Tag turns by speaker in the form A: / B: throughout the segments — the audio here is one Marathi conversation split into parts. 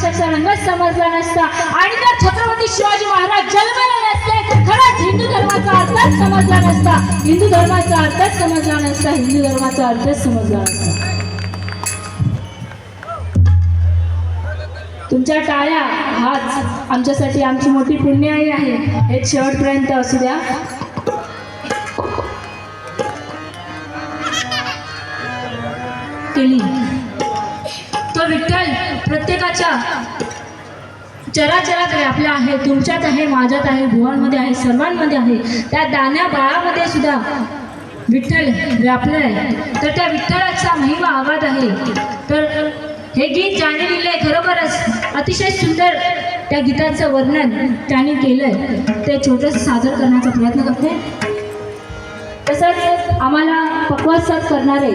A: प्रवासाचा रंग समजला नसता. आणि जर छत्रपती शिवाजी महाराज जन्मले नसते तर खरंच हिंदू धर्माचा अर्थच समजला नसता. हिंदू धर्माचा अर्थच समजला नसता हिंदू धर्माचा अर्थच समजला नसता. तुमच्या टाळ्या हाच आमच्यासाठी आमची मोठी पुण्याई आहे. हे शेवटपर्यंत असू द्या. केली. विठ्ठल प्रत्येकाच्या चराचरात व्यापला आहे तुमच्यात आहे माझ्यात आहे भुवांमध्ये आहे सर्वांमध्ये आहे. त्या दाण्या बाळामध्ये सुद्धा विठ्ठल व्यापलं आहे तर त्या विठ्ठलाचा महिमा आवाज आहे. तर हे गीत ज्याने लिहिलंय खरोखरच अतिशय सुंदर त्या गीताचं वर्णन त्याने केलंय. ते छोटंसं सादर करण्याचा प्रयत्न करते. तसंच आम्हाला पक्वास करणारे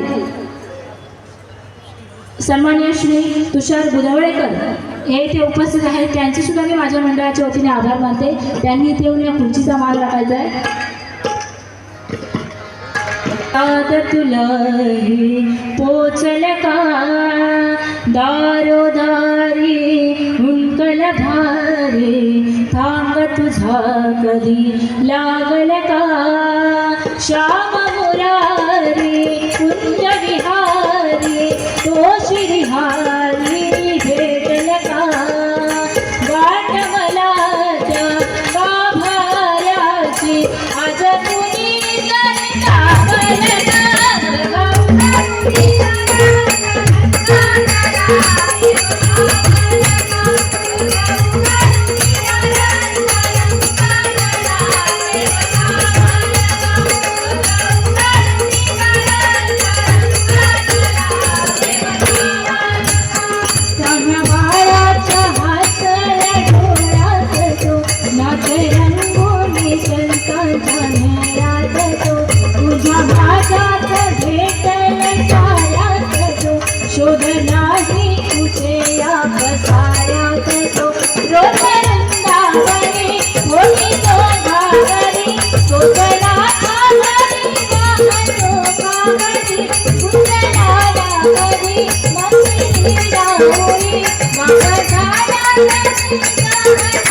A: सन्मान्य श्री तुषार बुधवळेकर हे इथे उपस्थित आहेत. त्यांचे सुद्धा मी माझ्या मंडळाच्या वतीने आभार मानते. त्यांनी इथे येऊन या खुर्चीचा मान राखायचा आहे दाद तुलाही पोचल का? दारोदारी हुंकल भारी. थांब तुझा कधी लागल का? श्याम Yeah.